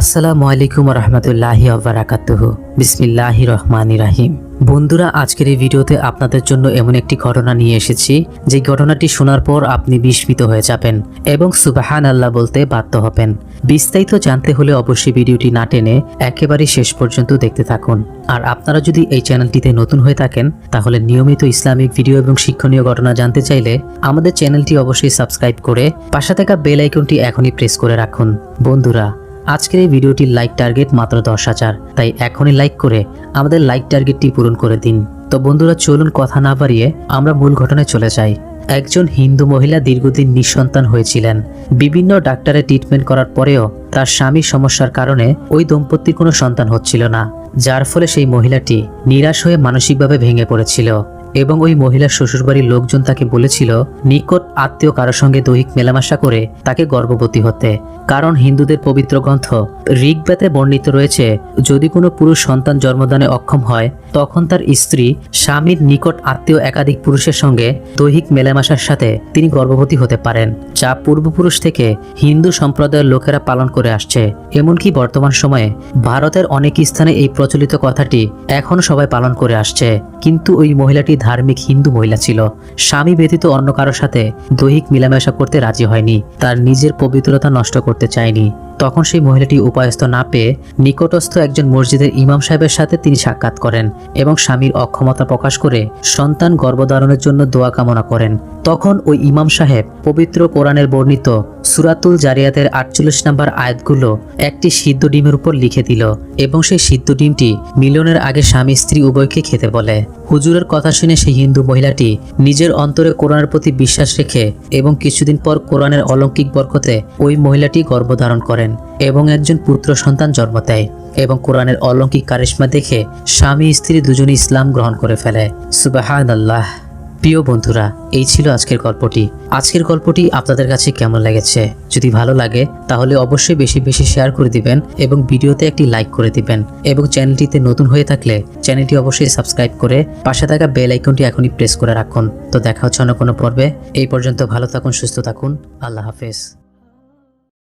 আসসালামু আলাইকুম রহমতুল্লাহি আবরাকাতুহ বিসমিল্লাহি রহমান রাহিম। বন্ধুরা, আজকের এই ভিডিওতে আপনাদের জন্য এমন একটি ঘটনা নিয়ে এসেছি, যে ঘটনাটি শোনার পর আপনি বিস্মিত হয়ে যাবেন এবং সুবাহান আল্লাহ বলতে বাধ্য হবেন। বিস্তারিত জানতে হলে অবশ্যই ভিডিওটি না টেনে একেবারে শেষ পর্যন্ত দেখতে থাকুন। আর আপনারা যদি এই চ্যানেলটিতে নতুন হয়ে থাকেন, তাহলে নিয়মিত ইসলামিক ভিডিও এবং শিক্ষণীয় ঘটনা জানতে চাইলে আমাদের চ্যানেলটি অবশ্যই সাবস্ক্রাইব করে পাশে থাকা বেল আইকনটি এখনই প্রেস করে রাখুন। বন্ধুরা আজকের এই ভিডিওটির লাইক টার্গেট মাত্র দশ হাজার। তাই এখনই লাইক করে আমাদের লাইক টার্গেটটি পূরণ করে দিন। তো বন্ধুরা, চলুন কথা না বাড়িয়ে আমরা মূল ঘটনায় চলে যাই। একজন হিন্দু মহিলা দীর্ঘদিন নিঃসন্তান হয়েছিলেন। বিভিন্ন ডাক্তারের ট্রিটমেন্ট করার পরেও তার স্বামীর সমস্যার কারণে ওই দম্পতির কোনো সন্তান হচ্ছিল না, যার ফলে সেই মহিলাটি নিরাশ হয়ে মানসিকভাবে ভেঙে পড়েছিল। এবং ওই মহিলার শ্বশুরবাড়ির লোকজন তাকে বলেছিল, নিকট আত্মীয় কারোর সঙ্গে দৈহিক মেলামেশা করে তাকে গর্ভবতী হতে। কারণ হিন্দুদের পবিত্র গ্রন্থ ঋগ্বেদে বর্ণিত রয়েছে, যদি কোনো পুরুষ সন্তান জন্মদানে অক্ষম হয়, তখন তার স্ত্রী, স্বামীর নিকট আত্মীয় একাধিক পুরুষের সঙ্গে দৈহিক মেলামেশার সাথে তিনি গর্ভবতী হতে পারেন, যা পূর্বপুরুষ থেকে হিন্দু সম্প্রদায়ের লোকেরা পালন করে আসছে। এমনকি বর্তমান সময়ে ভারতের অনেক স্থানে এই প্রচলিত কথাটি এখনও সবাই পালন করে আসছে। কিন্তু ওই মহিলাটি ধার্মিক হিন্দু মহিলা ছিল। স্বামী ব্যতীত অন্য কারোর সাথে দৈহিক মেলামেশা করতে রাজি হয়নি। তার নিজের পবিত্রতা নষ্ট করতে চায়নি। তখন সেই মহিলাটি উপায়স্ত না পেয়ে নিকটস্থ একজন মসজিদের ইমাম সাহেবের সাথে তিনি সাক্ষাৎ করেন এবং স্বামীর অক্ষমতা প্রকাশ করে সন্তান গর্ভধারণের জন্য দোয়া কামনা করেন। তখন ওই ইমাম সাহেব পবিত্র কোরআনের বর্ণিত সুরাতুল জারিয়াতের আটচল্লিশ নম্বর আয়াতগুলো একটি সিদ্ধ ডিমের উপর লিখে দিল এবং সেই সিদ্ধ ডিমটি মিলনের আগে স্বামী স্ত্রী উভয়কে খেতে বলে। হুজুরের কথা শুনে সেই হিন্দু মহিলাটি নিজের অন্তরে কোরআনের প্রতি বিশ্বাস রেখে এবং কিছুদিন পর কোরআনের অলৌকিক বরকতে ওই মহিলাটি গর্ভধারণ করেন এবং একজন পুত্র সন্তান জন্ম দেয় এবং কোরআনের অলৌকিক কারিশ্মা দেখে স্বামী স্ত্রী দুজনই ইসলাম গ্রহণ করে ফেলে। সুবাহান আল্লাহ প্রিয় বন্ধুরা, এই ছিল আজকের গল্পটি। আজকের গল্পটি আপনাদের কাছে কেমন লেগেছে? যদি ভালো লাগে, তাহলে অবশ্যই বেশি বেশি শেয়ার করে দিবেন এবং ভিডিওতে একটি লাইক করে দিবেন। এবং চ্যানেলটিতে নতুন হয়ে থাকলে চ্যানেলটি অবশ্যই সাবস্ক্রাইব করে পাশে থাকা বেল আইকনটি এখনই প্রেস করে রাখুন। তো দেখা হচ্ছে অন্য কোনো পর্বে। এই পর্যন্ত ভালো থাকুন, সুস্থ থাকুন। আল্লাহ হাফেজ।